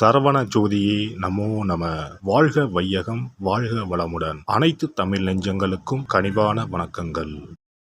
சரவண ஜோதியே நமோ நம. வாழ்க வையகம் வாழ்க வளமுடன். அனைத்து தமிழ் நெஞ்சங்களுக்கும் கனிவான வணக்கங்கள்.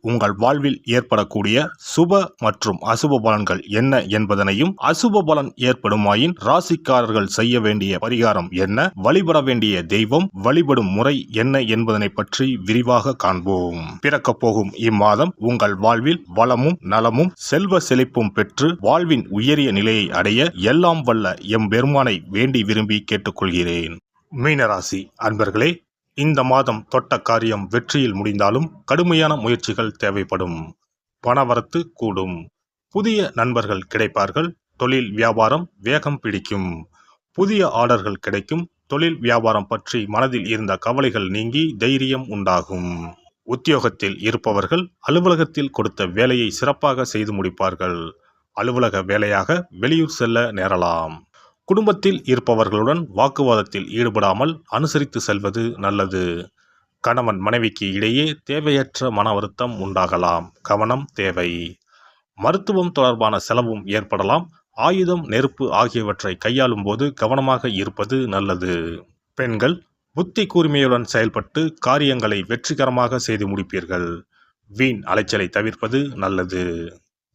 உங்கள் வாழ்வில் ஏற்படக்கூடிய சுப மற்றும் அசுப பலன்கள் என்ன என்பதனையும் அசுப பலன் ஏற்படுமாயின் ராசிக்காரர்கள் செய்ய வேண்டிய பரிகாரம் என்ன? வழிபட வேண்டிய தெய்வம் வழிபடும் முறை என்ன என்பதனை பற்றி விரிவாக காண்போம். பிறக்கப் போகும் இம்மாதம் உங்கள் வாழ்வில் வளமும் நலமும் செல்வ செழிப்பும் பெற்று வாழ்வின் உயரிய நிலையை அடைய எல்லாம் வல்ல எம் பெருமானை வேண்டி விரும்பி கேட்டுக்கொள்கிறேன். மீனராசி அன்பர்களே இந்த மாதம் தொட்ட காரியம் வெற்றியில் முடிந்தாலும் கடுமையான முயற்சிகள் தேவைப்படும். பணவரத்து கூடும். புதிய நண்பர்கள் கிடைப்பார்கள். தொழில் வியாபாரம் வேகம் பிடிக்கும். புதிய ஆர்டர்கள் கிடைக்கும். தொழில் வியாபாரம் பற்றி மனதில் இருந்த கவலைகள் நீங்கி தைரியம் உண்டாகும். உத்தியோகத்தில் இருப்பவர்கள் அலுவலகத்தில் கொடுத்த வேலையை சிறப்பாக செய்து முடிப்பார்கள். அலுவலக வேலையாக வெளியூர் செல்ல நேரலாம். குடும்பத்தில் இருப்பவர்களுடன் வாக்குவாதத்தில் ஈடுபடாமல் அனுசரித்து செல்வது நல்லது. கணவன் மனைவிக்கு இடையே தேவையற்ற மன வருத்தம் உண்டாகலாம். கவனம் தேவை. மருத்துவம் தொடர்பான செலவும் ஏற்படலாம். ஆயுதம் நெருப்பு ஆகியவற்றை கையாளும் போது கவனமாக இருப்பது நல்லது. பெண்கள் புத்தி கூர்மையுடன் செயல்பட்டு காரியங்களை வெற்றிகரமாக செய்து முடிப்பீர்கள். வீண் அலைச்சலை தவிர்ப்பது நல்லது.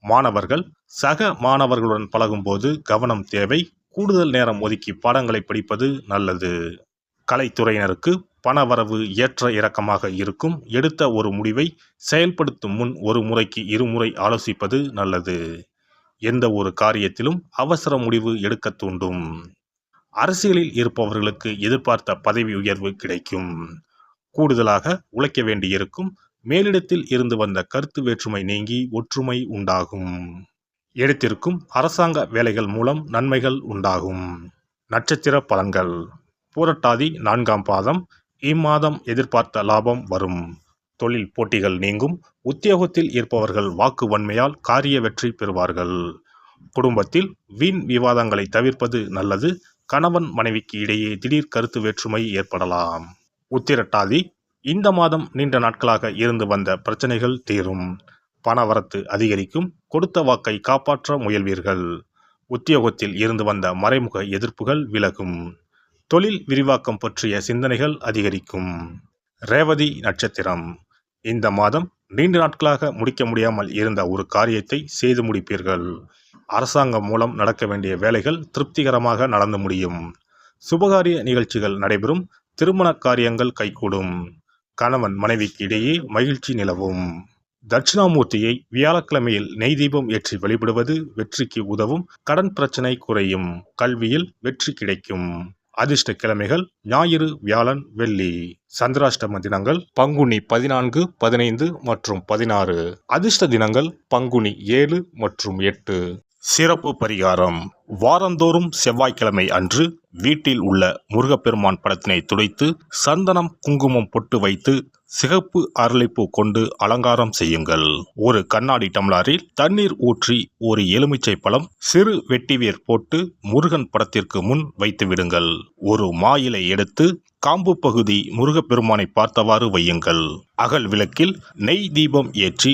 மாணவர்கள் சக மாணவர்களுடன் பழகும்போது கவனம் தேவை. கூடுதல் நேரம் ஒதுக்கி பாடங்களை படிப்பது நல்லது. கலைத்துறையினருக்கு பணவரவு ஏற்ற இறக்கமாக இருக்கும். எடுத்த ஒரு முடிவை செயல்படுத்தும் முன் ஒரு முறைக்கு இருமுறை ஆலோசிப்பது நல்லது. எந்த ஒரு காரியத்திலும் அவசர முடிவு எடுக்க தூண்டும். அரசியலில் இருப்பவர்களுக்கு எதிர்பார்த்த பதவி உயர்வு கிடைக்கும். கூடுதலாக உழைக்க வேண்டியிருக்கும். மேலிடத்தில் இருந்து வந்த கருத்து வேற்றுமை நீங்கி ஒற்றுமை உண்டாகும். எடுத்திருக்கும் அரசாங்க வேலைகள் மூலம் நன்மைகள் உண்டாகும். நட்சத்திர பலன்கள். பூரட்டாதி நான்காம் பாதம். இம்மாதம் எதிர்பார்த்த லாபம் வரும். தொழில் போட்டிகள் நீங்கும். உத்தியோகத்தில் இருப்பவர்கள் வாக்கு வன்மையால் காரிய வெற்றி பெறுவார்கள். குடும்பத்தில் வீண் விவாதங்களை தவிர்ப்பது நல்லது. கணவன் மனைவிக்கு இடையே திடீர் கருத்து வேற்றுமை ஏற்படலாம். உத்திரட்டாதி. இந்த மாதம் நீண்ட நாட்களாக இருந்து வந்த பிரச்சனைகள் தீரும். பணவரத்து அதிகரிக்கும் கொடுத்த வாக்கை காப்பாற்ற முயல்வீர்கள். உத்தியோகத்தில் இருந்து வந்த மறைமுக எதிர்ப்புகள் விலகும். தொழில் விரிவாக்கம் பற்றிய சிந்தனைகள் அதிகரிக்கும். ரேவதி நட்சத்திரம். இந்த மாதம் நீண்ட நாட்களாக முடிக்க முடியாமல் இருந்த ஒரு காரியத்தை செய்து முடிப்பீர்கள். அரசாங்கம் மூலம் நடக்க வேண்டிய வேலைகள் திருப்திகரமாக நடந்து முடியும். சுபகாரிய நிகழ்ச்சிகள் நடைபெறும் திருமண காரியங்கள் கைகூடும். கணவன் மனைவிக்கு இடையே மகிழ்ச்சி நிலவும். தட்சிணாமூர்த்தியை வியாழக்கிழமையில் நெய் தீபம் ஏற்றி வழிபடுவது வெற்றிக்கு உதவும் கடன் பிரச்சனை குறையும் கல்வியில் வெற்றி கிடைக்கும். அதிர்ஷ்ட கிழமைகள் ஞாயிறு வியாழன் வெள்ளி. சந்திராஷ்டம தினங்கள் பங்குனி பதினான்கு பதினைந்து மற்றும் பதினாறு. அதிர்ஷ்ட தினங்கள் பங்குனி ஏழு மற்றும் எட்டு. சிறப்பு பரிகாரம். வாரந்தோறும் செவ்வாய்க்கிழமை அன்று வீட்டில் உள்ள முருகப்பெருமான் படத்தினை துடைத்து சந்தனம் குங்குமம் பொட்டு வைத்து சிகப்பு அரளிப்பூ கொண்டு அலங்காரம் செய்யுங்கள். ஒரு கண்ணாடி டம்ளாரில் தண்ணீர் ஊற்றி ஒரு எலுமிச்சை பழம் சிறு வெட்டிவேர் போட்டு முருகன் படத்திற்கு முன் வைத்து விடுங்கள். ஒரு மாயிலை எடுத்து காம்பு பகுதி முருகப்பெருமானை பார்த்தவாறு வையுங்கள். அகல் விளக்கில் நெய் தீபம் ஏற்றி